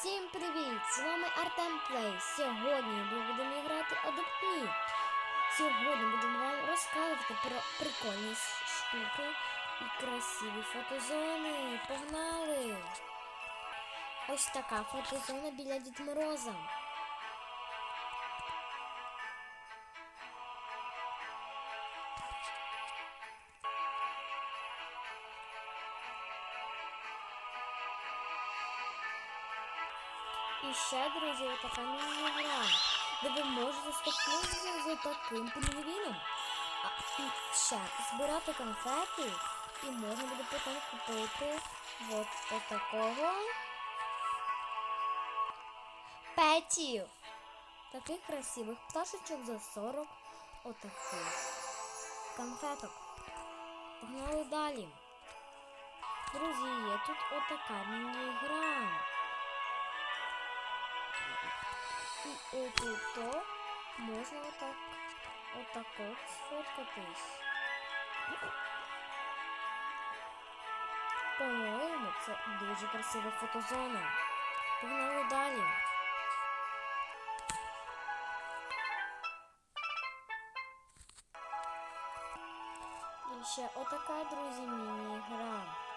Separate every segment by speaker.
Speaker 1: Всім привіт! З вами Артем Плей. Сьогодні ми будемо грати Me. Сьогодні будемо вам розказувати про прикольні штуки і красиві фотозони. Погнали! Ось така фотозона біля Дід Мороза. І ще, друзі, отака міні-гра, де ви можете стикнутися з таким пінгвіном. А і ще збирати конфети, і можна буде потім купити от отакого петів. Таких красивих пташечок за 40 отаких конфеток. Погнали далі. Друзі, є тут отака міні-гра. І отут то можна отак, отак от сфоткатись. По-моєму, це дуже красива фотозона. Погнали далі. І ще отака, друзі, міні-гра.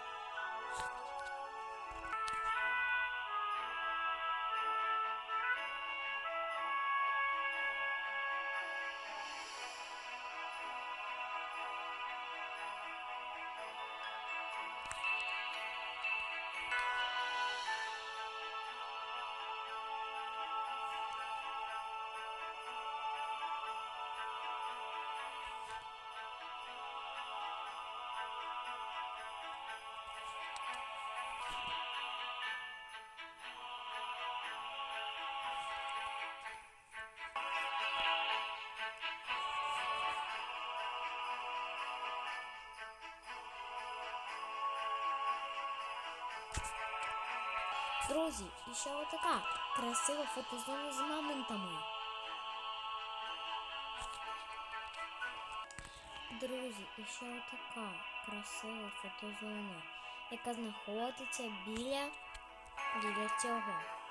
Speaker 1: Друзі, і ще отака красива фотозона з мамонтами. Друзі, і ще отака красива фотозона, яка знаходиться біля, біля цього.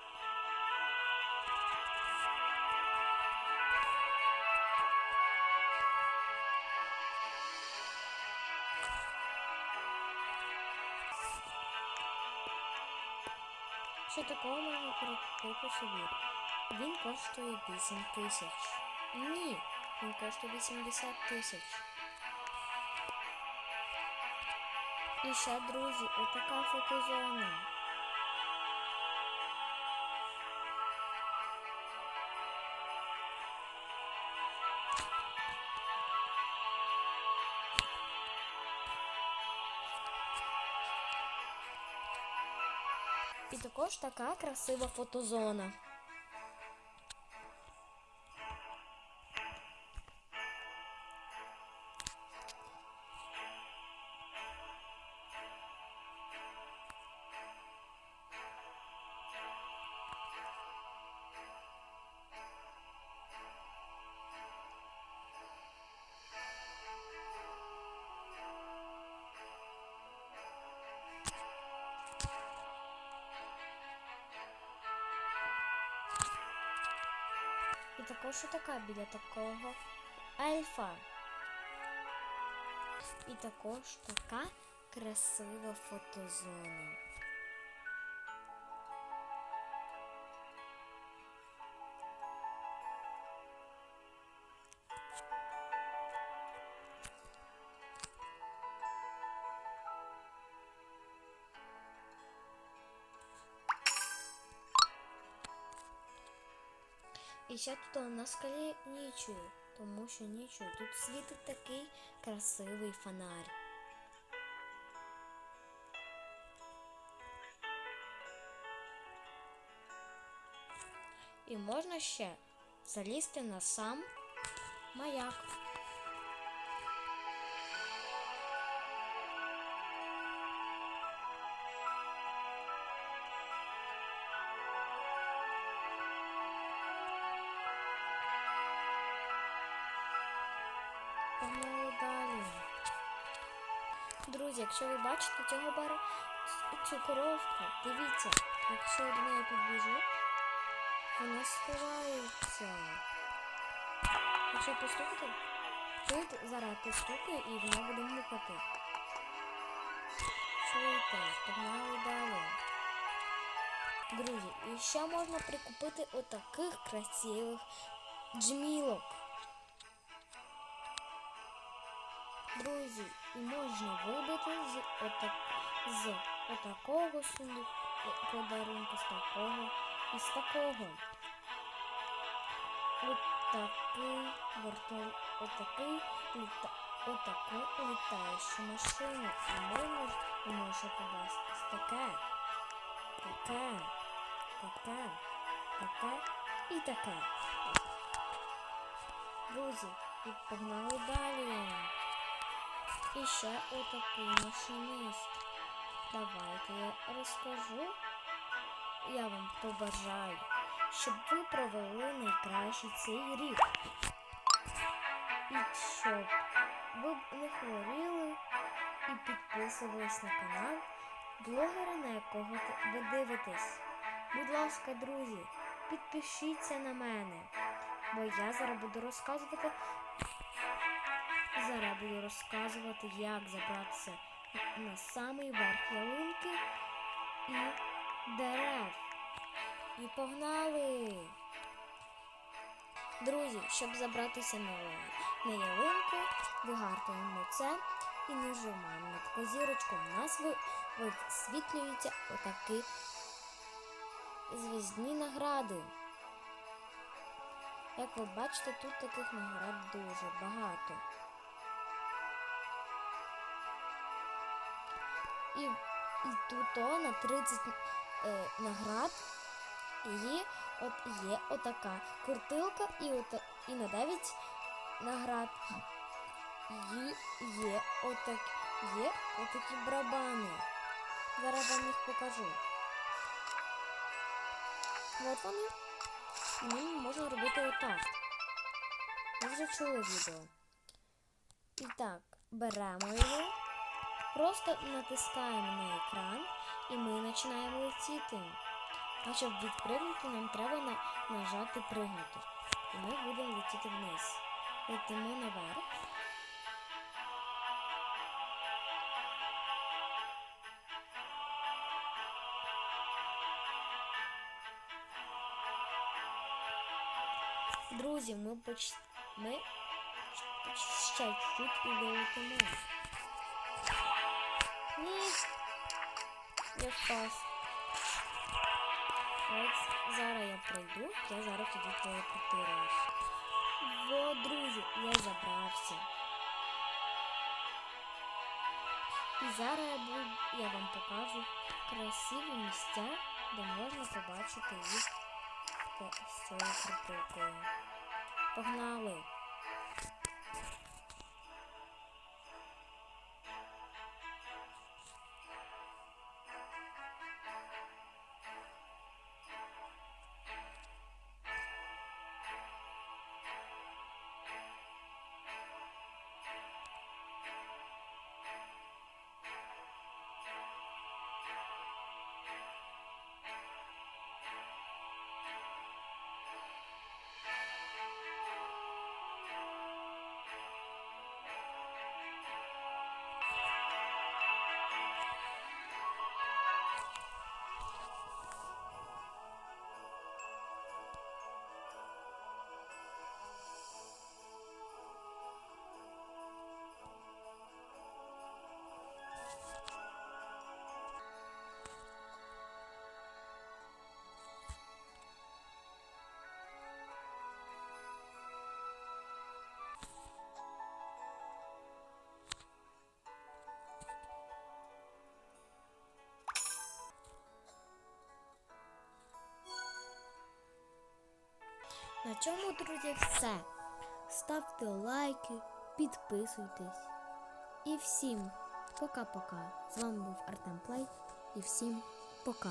Speaker 1: Що такого можна купити собі? Він коштує 8 тисяч. Ні, він коштує 80 тисяч. І ще, друзі, отака фотозона. І також така красива фотозона. І також така біля такого ельфа. І також така красива фотозона. І ще тут на скалі нічую, тому що нічую. Тут світить такий красивий фонарь. І можна ще залізти на сам маяк. Далі. Друзі, якщо ви бачите цього бара, цю коровку. Дивіться, якщо до неї підбіжу, вона сховається. Якщо постукати, чуєте, зараз постукаю і вона буде мукати. Чуєте, погнали далі. Друзі, і ще можна прикупити отаких красивих джмілок. Друзі, і можна вибити з, отак, з отакого сундуку подарунку, з такого і з такого. Отакий вертол, отакий літа, отаку літаючу машину. І можна, ви можете побачити таке, таке, таке, таке і таке. Друзі, і погнали далі. І ще отакий машинист. Давайте я розкажу. Я вам побажаю, щоб ви провели найкращий цей рік. І щоб ви не хворіли і підписувались на канал блогера, на якого ви дивитесь. Будь ласка, друзі, підпишіться на мене, бо я зараз буду розказувати Зараз буду розказувати, як забратися на самий верх ялинки і дерев. І погнали! Друзі, щоб забратися на, на ялинку, вигартуємо це і нажимаємо на таку зірочку. У нас висвітлюються отакі зв'язні награди. Як ви бачите, тут таких наград дуже багато. І, і тут на 30 е, наград і от є отака куртилка і, ота, і на 9 наград і є отак, є отакі барабани. Зараз вам їх покажу. От вони. Ними можна робити отак. Ви вже чули відео. І так, беремо його. Просто натискаємо на екран і ми починаємо летіти. А щоб відпригнути, нам треба на, нажати пригнути. І ми будемо летіти вниз. Летимо наверх. Друзі, ми поч... ми ще чуть і долетимо. Я впав. От зараз я пройду, я зараз тоді телепортируюсь. Во, друзі, я забрався. І зараз я, буду, я вам покажу красиві місця, де можна побачити їх з цією крутилкою. Погнали! На цьому, друзі, все. Ставте лайки, підписуйтесь. І всім пока-пока. З вами був Артем Плей. І всім пока.